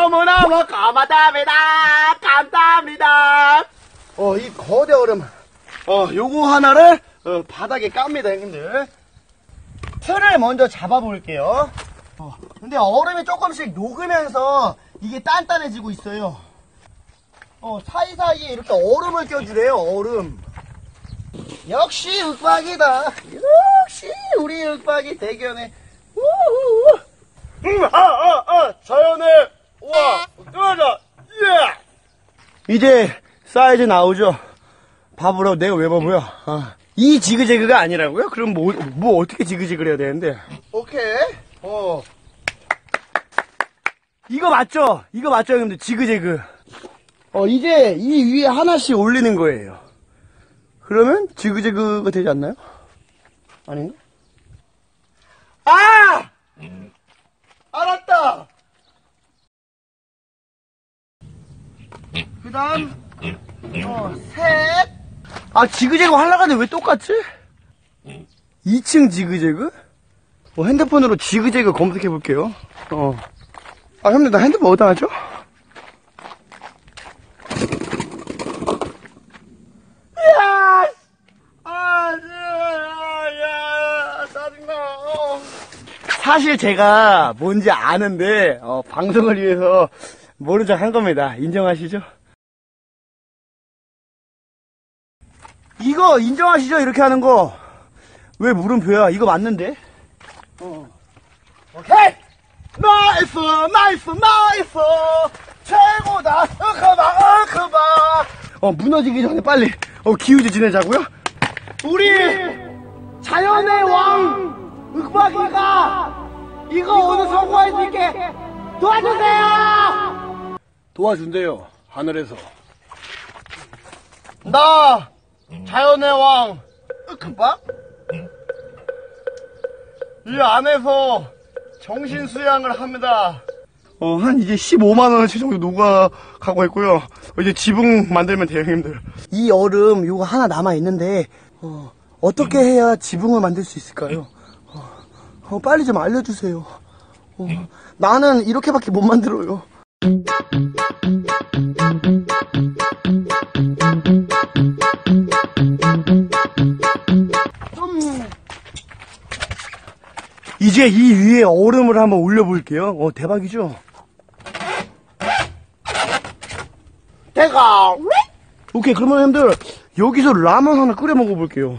너무너무 고맙답니다. 감사합니다. 어, 이 거대 얼음. 어, 요거 하나를 어, 바닥에 깝니다, 형님들. 틀을 먼저 잡아볼게요. 어, 근데 얼음이 조금씩 녹으면서 이게 단단해지고 있어요. 어, 사이사이에 이렇게 얼음을 껴주래요, 얼음. 역시 윽박이다. 역시 우리 윽박이 대견해. 우후후. 음, 아, 아, 아, 자연의, 와, 떨어져, 예! 이제 사이즈 나오죠? 바보라고 내가 왜 바보야? 아, 이 지그재그가 아니라고요? 그럼 뭐, 뭐 어떻게 지그재그를 해야 되는데? 오케이. 어. 이거 맞죠? 이거 맞죠, 형님들? 지그재그. 어, 이제 이 위에 하나씩 올리는 거예요. 그러면 지그재그가 되지 않나요? 아닌가? 아! 알았다! 그 다음, 어, 셋. 아, 지그재그 하려고 하는데 왜 똑같지? 2층 지그재그? 어, 핸드폰으로 지그재그 검색해 볼게요. 어. 아, 형님, 나 핸드폰 어디다 놨죠? 야! 아, 야, 짜증나. 어. 사실 제가 뭔지 아는데, 어, 방송을 위해서 모른 척 한 겁니다. 인정하시죠? 이거 인정하시죠? 이렇게 하는 거. 왜 물음표야? 이거 맞는데? 어. 오케이! 나이스! 나이스! 나이스! 최고다! 으크바! 으크바! 어, 무너지기 전에 빨리, 어, 기우제 지내자고요? 우리, 자연의 왕! 윽박이가 이거 오늘 성공할 수 있게 도와주세요! 도와준대요, 하늘에서. 나, 자연의 왕, 으크박? 이 안에서 정신 수양을 합니다. 어, 한 이제 15만원어치 정도 녹아가고 있고요. 어, 이제 지붕 만들면 돼요, 형님들. 이 얼음 요거 하나 남아 있는데, 어, 어떻게 해야 지붕을 만들 수 있을까요? 어, 어, 빨리 좀 알려주세요. 어, 나는 이렇게밖에 못 만들어요. 이제 이 위에 얼음을 한번 올려볼게요. 어, 대박이죠? 대가! 오케이, 그러면 형들, 여기서 라면 하나 끓여 먹어볼게요.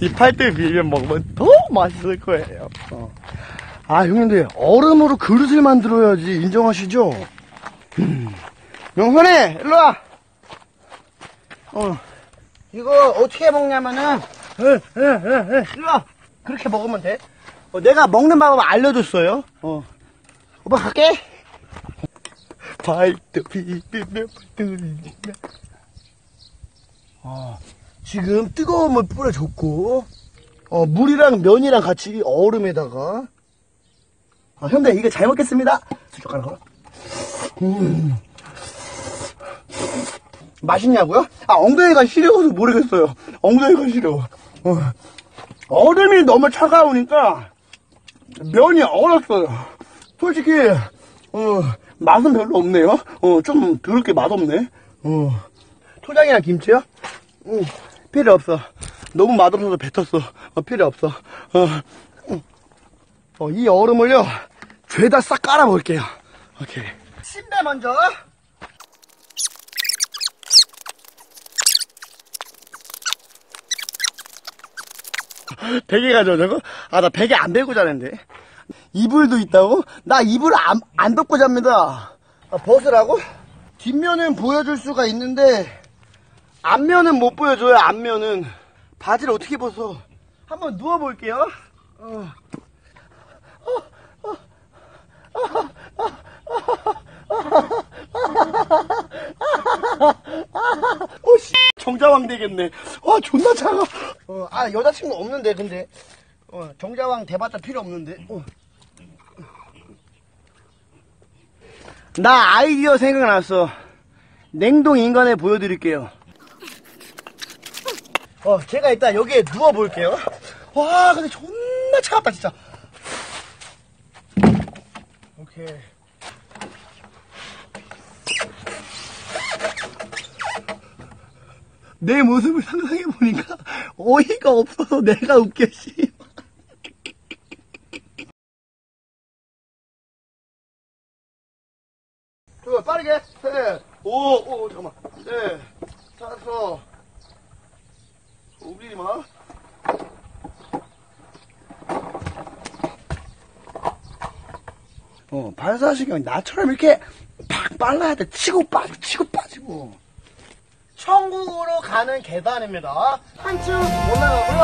이 팔대 비벼 먹으면 더 맛있을 거예요. 어. 아, 형님들, 얼음으로 그릇을 만들어야지. 인정하시죠? 음. 명선이, 일로 와! 어. 이거 어떻게 먹냐면은, 에, 에, 에, 에, 일로 와! 그렇게 먹으면 돼. 어, 내가 먹는 방법 알려줬어요. 어. 오빠 갈게. 발도 비비며 들리며. 아, 지금 뜨거운 물 뿌려줬고, 어, 물이랑 면이랑 같이 얼음에다가. 아, 형들, 이거 잘 먹겠습니다. 숟가락 걸어. 음. 맛있냐고요? 아, 엉덩이가 시려워서 모르겠어요. 엉덩이가 시려워. 어. 얼음이 너무 차가우니까, 면이 얼었어요. 솔직히, 어, 맛은 별로 없네요. 어, 좀 더럽게 맛없네. 어. 초장이랑 김치요? 응, 필요 없어. 너무 맛없어서 뱉었어. 어, 필요 없어. 어, 음. 어, 이 얼음을요, 죄다 싹 깔아볼게요. 오케이. 침대 먼저. 베개 가져, 저거? 아, 나 베개 안 베고 자는데. 이불도 있다고? 나 이불 안, 안 덮고 잡니다. 아, 벗으라고? 뒷면은 보여줄 수가 있는데, 앞면은 못 보여줘요, 앞면은. 바지를 어떻게 벗어? 한번 누워볼게요. 어. 어, 씨, 정자왕 되겠네. 와, 존나 차가. 어, 아, 여자친구 없는데, 근데. 어, 정자왕 대봤자 필요 없는데. 어. 나 아이디어 생각났어. 냉동 인간에 보여드릴게요. 어, 제가 일단 여기에 누워볼게요. 와, 근데 존나 차갑다, 진짜. 오케이. 내 모습을 상상해보니까 어이가 없어서 내가 웃겨, 씨. 저 빠르게 셋, 오, 오, 잠깐만, 네, 다섯, 움직이지 마. 어, 발사시경 나처럼 이렇게 팍 빨라야 돼. 치고 빠지고, 치고 빠지고. 천국으로 가는 계단입니다. 한층 올라가고요.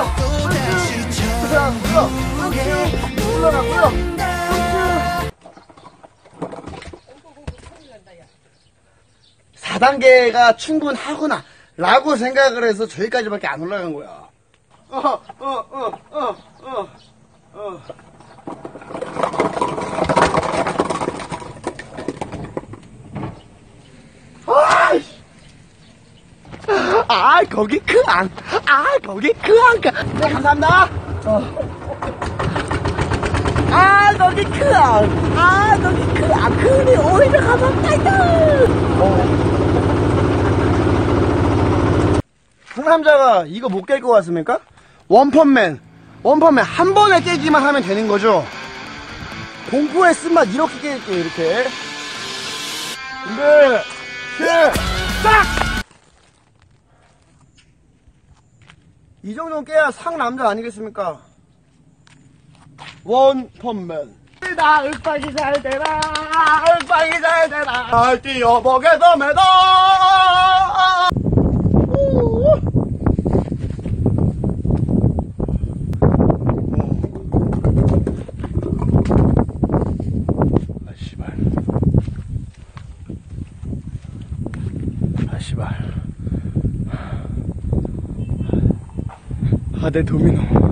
한층 올라가고요. 한층 올라가고요. 한층 4단계가 충분하구나. 라고 생각을 해서 저기까지밖에 안 올라간 거야. 어, 어, 어, 어. 아이씨! 아, 거기 그 안, 아, 거기 그 안가. 네, 감사합니다. 어. 아, 거기 그 안, 아, 거기 그 안, 그리 오히려 어. 상남자가 이거 못 깰 것 같습니까? 원펀맨. 원펀맨 한 번에 깨기만 하면 되는 거죠. 공포의 쓴맛 이렇게 깰게요, 이렇게. 준비, 시작! 이 정도는 깨야 상남자 아니겠습니까? 원펀맨. 나 윽박이 잘 되라, 윽박이 잘 되라. 날 뛰어보게도 매도. 아, 씨발. 아, 씨발. 아, 내 도미노.